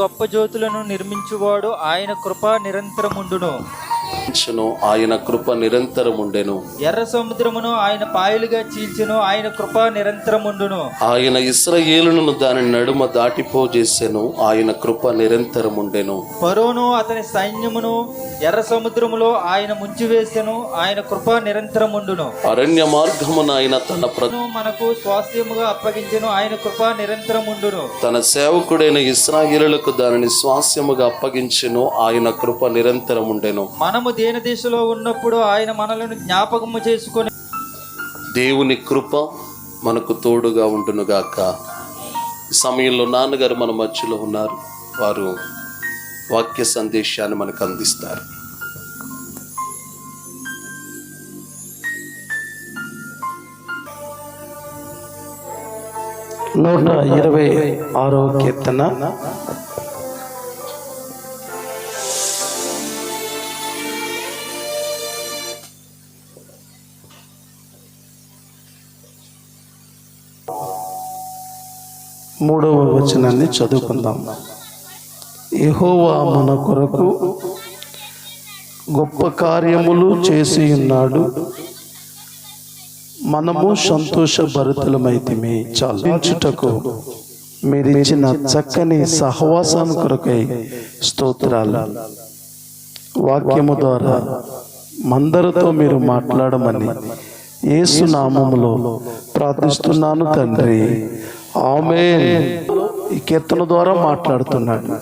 గొప్ప జ్యోతులను నిర్మించువాడు ఆయన కృప నిరంతరముండును. ఆయన కృప నిరంతరం ఉండెను ఎర్ర సముద్రమును ఆయన పాయలుగా చీల్చెను ఆయన కృప నిరంతరముండును. ఆయన ఇస్రాయేలును దాని నడుమ దాటిపోజేసెను ఆయన కృప నిరంతరం ఉండెను ఫరోను అతని సైన్యమును ఎర్ర సముద్రములో ఆయన ముంచివేసెను ఆయన కృప నిరంతరముండును. అరణ్య మార్గమున ఆయన తన ప్ర ఫరోను మనకు స్వాస్థ్యముగా అప్పగించెను ఆయన కృప నిరంతరముండును. తన సేవకుడైన ఇస్రాయేలులకు దానిని స్వాస్యముగా అప్పగించెను ఆయన కృప నిరంతరం ఉండెను మనము దేన దిశలో ఉన్నప్పుడు ఆయన మనలను జ్ఞాపకము చేసుకొని దేవుని కృప మనకు తోడుగా ఉండునుగాక. ఈ సమయంలో నాన్నగారు మన మధ్యలో ఉన్నారు. వారు వాక్య సందేశాన్ని మనకు అందిస్తారు. నూట ఇరవై ఆరో కీర్తన. మూడవ వచనాన్ని చదువుకుందాం. యహోవా మన కొరకు గొప్ప కార్యములు చేసి ఉన్నాడు. మనము సంతోషభరితులమైతిమి చాలించుటకు మీరిచ్చిన చక్కని సహవాసం కొరకై స్తోత్రాలు. వాక్యము ద్వారా మందరితో మీరు మాట్లాడమని ఏసునామములో ప్రార్థిస్తున్నాను తండ్రి. ఆమె ఈ కీర్తన ద్వారా మాట్లాడుతున్నాడు.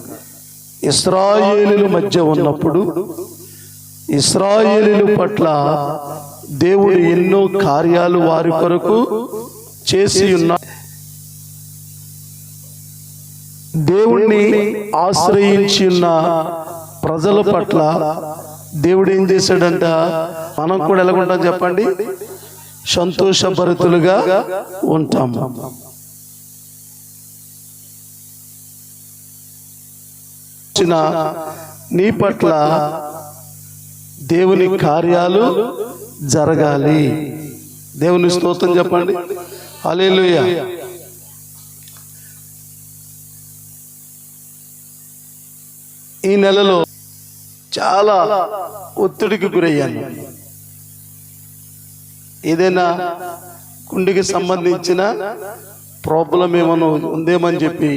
ఇస్రాయేలీల మధ్య ఉన్నప్పుడు ఇస్రాయేలీల పట్ల దేవుడు ఎన్నో కార్యాలు వారి కొరకు చేసి ఉన్న దేవుణ్ణి ఆశ్రయించి ఉన్న ప్రజల పట్ల దేవుడు ఏం చేశాడంట? మనం కూడా ఎలాగుంటాం చెప్పండి? సంతోషభరితులుగా ఉంటాం. వచ్చిన నీ పట్ల దేవుని కార్యాలు జరగాలి. దేవుని స్తోత్రం చెప్పండి. హల్లెలూయా. ఈ నెలలో చాలా ఒత్తిడికి గురయ్యాను. ఏదైనా కుండికి సంబంధించిన ప్రాబ్లం ఏమైనా ఉందేమని చెప్పి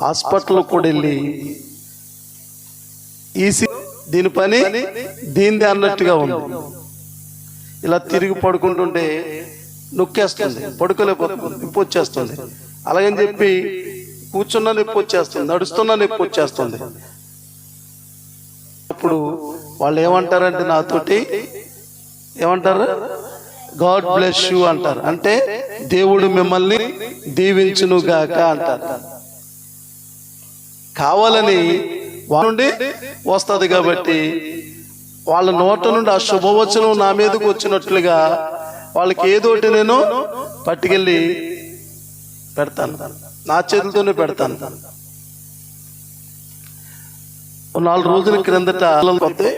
హాస్పిటల్ కూడా వెళ్ళి ఈసీ దీని పని దీనిది అన్నట్టుగా ఉంది. ఇలా తిరిగి పడుకుంటుంటే నొక్కేస్తుంది పడుకోలేకపోతుంది నొప్పి వచ్చేస్తుంది. అలాగని చెప్పి కూర్చున్నా నొప్పి వచ్చేస్తుంది నడుస్తున్నా నొప్పి వచ్చేస్తుంది. అప్పుడు వాళ్ళు ఏమంటారంటే నాతోటి ఏమంటారు? గాడ్ బ్లెస్ యూ అంటారు. అంటే దేవుడు మిమ్మల్ని దీవించును గాక అంటారు. కావాలని నుండి వస్తుంది కాబట్టి వాళ్ళ నోట నుండి ఆ శుభవచనం నా మీదకి వచ్చినట్లుగా వాళ్ళకి ఏదోటి నేను పట్టుకెళ్ళి పెడతాను. నా చేతులతోనే పెడతాను. ఓ నాలుగు రోజుల క్రిందట వస్తే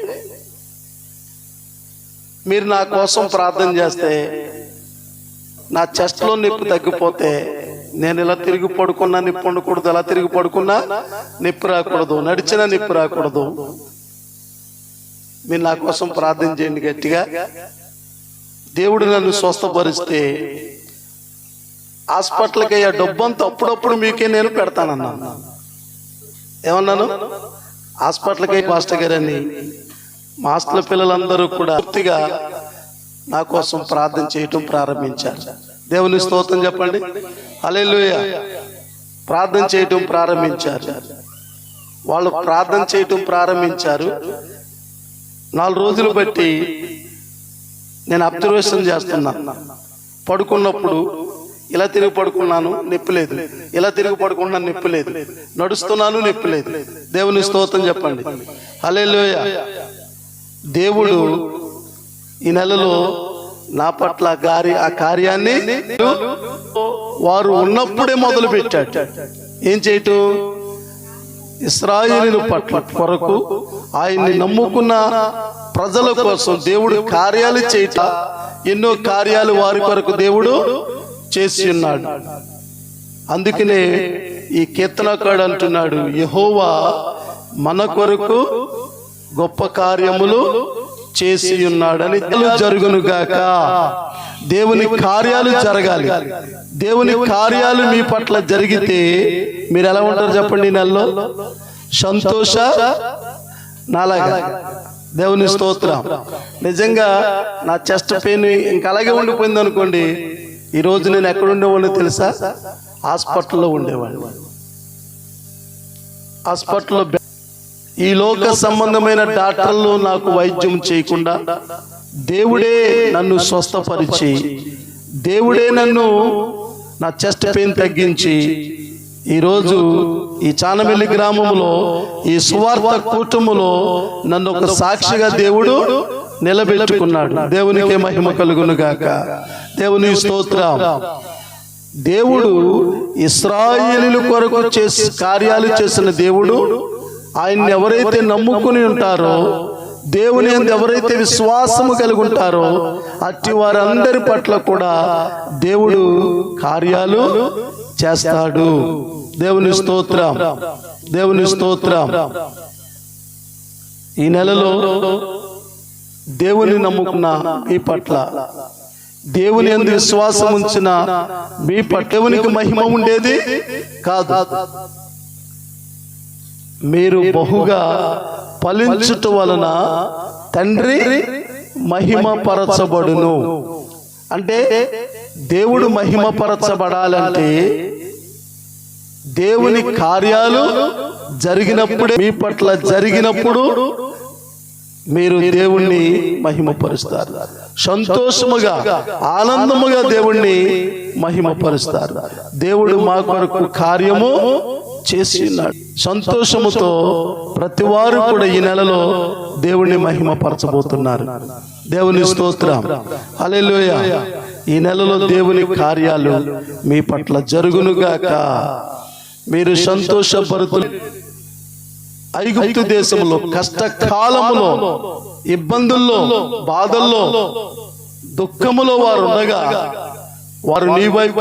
మీరు నా కోసం ప్రార్థన చేస్తే నా చెస్ట్లో నొప్పి తగ్గిపోతే నేను ఇలా తిరిగి పడుకున్నా నిప్పు ఉండకూడదు ఎలా తిరిగి పడుకున్నా నిప్పు రాకూడదు నడిచినా నిప్పు రాకూడదు. మీరు నా కోసం ప్రార్థన చేయండి గట్టిగా. దేవుడు నన్ను స్వస్థపరిస్తే హాస్పిటల్కి అయ్యా డబ్బంతా అప్పుడప్పుడు మీకే నేను పెడతానన్నాను ఏమన్నాను? హాస్పిటల్కి అయ్యి మాస్టర్ గారని. మాస్టర్ పిల్లలందరూ కూడా పూర్తిగా నా కోసం ప్రార్థన చేయటం ప్రారంభించారు. దేవుని స్తోత్రం చెప్పండి. అలెలుయ ప్రార్థన చేయటం ప్రారంభించారు. వాళ్ళు ప్రార్థన చేయటం ప్రారంభించారు. నాలుగు రోజులు బట్టి నేను అబ్జర్వేషన్ చేస్తున్నాను పడుకున్నప్పుడు ఇలా తిరిగి పడుకున్నాను నొప్పి లేదు. ఇలా తిరిగి పడుకున్నాను నొప్పి లేదు. నడుస్తున్నాను నొప్పి లేదు. దేవుని స్తోత్రం చెప్పండి. అలెలుయ దేవుడు ఈ నెలలో నా పట్ల గారి ఆ కార్యాన్ని వారు ఉన్నప్పుడే మొదలు పెట్టాడు ఏం చేయటం? ఇస్రాయిలు పట్ల కొరకు ఆయన్ని నమ్ముకున్న ప్రజల కోసం దేవుడు కార్యాలు చేయట ఎన్నో కార్యాలు వారి కొరకు దేవుడు చేసి ఉన్నాడు. అందుకనే ఈ కీర్తనకాడు అంటున్నాడు యహోవా మన కొరకు గొప్ప కార్యములు చేసి ఉన్నాడని జరుగును గాక. దేవుని కార్యాలు జరగాలి. దేవుని కార్యాలు మీ పట్ల జరిగితే మీరు ఎలా ఉంటారు చెప్పండి నెలలో? సంతోష నాలాగా. దేవుని స్తోత్రం. నిజంగా నా చెస్ట్ పెయిన్ ఇంకా అలాగే ఉండిపోయింది అనుకోండి. ఈ రోజు నేను ఎక్కడ ఉండేవాడిని తెలుసా? హాస్పిటల్లో ఉండేవాడిని. హాస్పిటల్లో ఈ లోక సంబంధమైన డాక్టర్లు నాకు వైద్యం చేయకుండా దేవుడే నన్ను స్వస్థపరిచి దేవుడే నన్ను నా చెస్ట్ పెయిన్ తగ్గించి ఈరోజు ఈ చానమిల్లి గ్రామంలో ఈ సువార్త కూటములో నన్ను ఒక సాక్షిగా దేవుడు నిలబెట్టుకున్నాడు. దేవునికే మహిమ కలుగును గాక దేవుని స్తోత్రం. దేవుడు ఇస్రాయేలీల కొరకు చేసి కార్యాలు చేసిన దేవుడు ఆయన్ని ఎవరైతే నమ్ముకుని ఉంటారో దేవుని ఎవరైతే విశ్వాసము కలిగి ఉంటారో అట్టి వారందరి పట్ల కూడా దేవుడు కార్యాలు చేస్తాడు. దేవుని స్తోత్రం. దేవుని స్తోత్రం. ఈ నెలలో దేవుని నమ్ముకున్న మీ పట్ల దేవుని ఎందు విశ్వాసం ఉంచిన మీ పట్ల దేవునికి మహిమ ఉండేది కాదు. మీరు బహుగా ఫలించుట వలన తండ్రి మహిమ పరచబడును అంటే దేవుడు మహిమ పరచబడాలంటే దేవుని కార్యాలు జరిగినప్పుడే మీ పట్ల జరిగినప్పుడు మీరు దేవుణ్ణి మహిమపరుస్తారు. సంతోషముగా ఆనందముగా దేవుణ్ణి మహిమపరుస్తారు. దేవుడు మా కొరకు కార్యము చేసి ఉన్నాడు సంతోషముతో ప్రతి వారు కూడా ఈ నెలలో దేవుణ్ణి మహిమపరచబోతున్నారు. దేవుని స్తోత్రం. హల్లెలూయ. ఈ నెలలో దేవుని కార్యాలు మీ పట్ల జరుగునుగాక మీరు సంతోషపరుతులు ఐగుప్తు దేశంలో కష్టకాలములో ఇబ్బందుల్లో బాధల్లో దుఃఖములో వారు ఉండగా వారు నీ వైపు